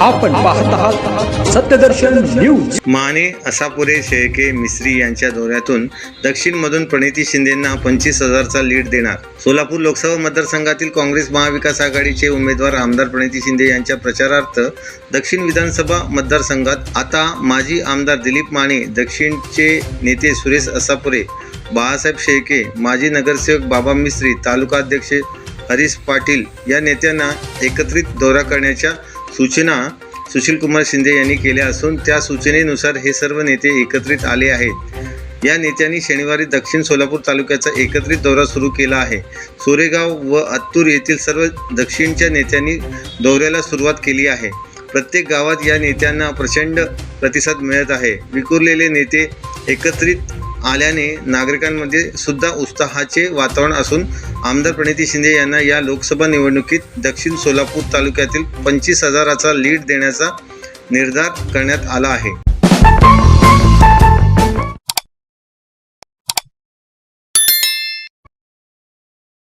आपण पाहत आहात सत्यदर्शन न्यूज. माने असापुरे शेळके मिस्त्री यांच्या दौऱ्यातून दक्षिणमधून प्रणिती शिंदेंना पंचवीस हजारचा लीड देणार. सोलापूर लोकसभा मतदारसंघातील काँग्रेस महाविकास आघाडीचे उमेदवार आमदार प्रणिती शिंदे यांच्या प्रचारार्थ दक्षिण विधानसभा मतदारसंघात आता माजी आमदार दिलीप माने दक्षिणचे नेते सुरेश असापुरे बाळासाहेब शेळके माजी नगरसेवक बाबा मिस्त्री तालुकाध्यक्ष हरीश पाटील या नेत्यांना एकत्रित दौरा करण्याच्या सूचना सुशीलकुमार शिंदे यांनी केल्या असून त्या सूचनेनुसार हे सर्व नेते एकत्रित आले आहेत. या नेत्यांनी शनिवारी दक्षिण सोलापूर तालुक्याचा एकत्रित दौरा सुरू केला आहे. सोरेगाव व अत्तूर येथील सर्व दक्षिणच्या नेत्यांनी दौऱ्याला सुरुवात केली आहे. प्रत्येक गावात या नेत्यांना प्रचंड प्रतिसाद मिळत आहे. विखुरलेले नेते एकत्रित आल्याने नागरिकांमध्ये सुद्धा उत्साहाचे वातावरण असून आमदार प्रणिती शिंदे यांना या लोकसभा निवडणुकीत दक्षिण सोलापूर तालुक्यातील पंचवीस हजाराचा लीड देण्याचा निर्धार करण्यात आला आहे.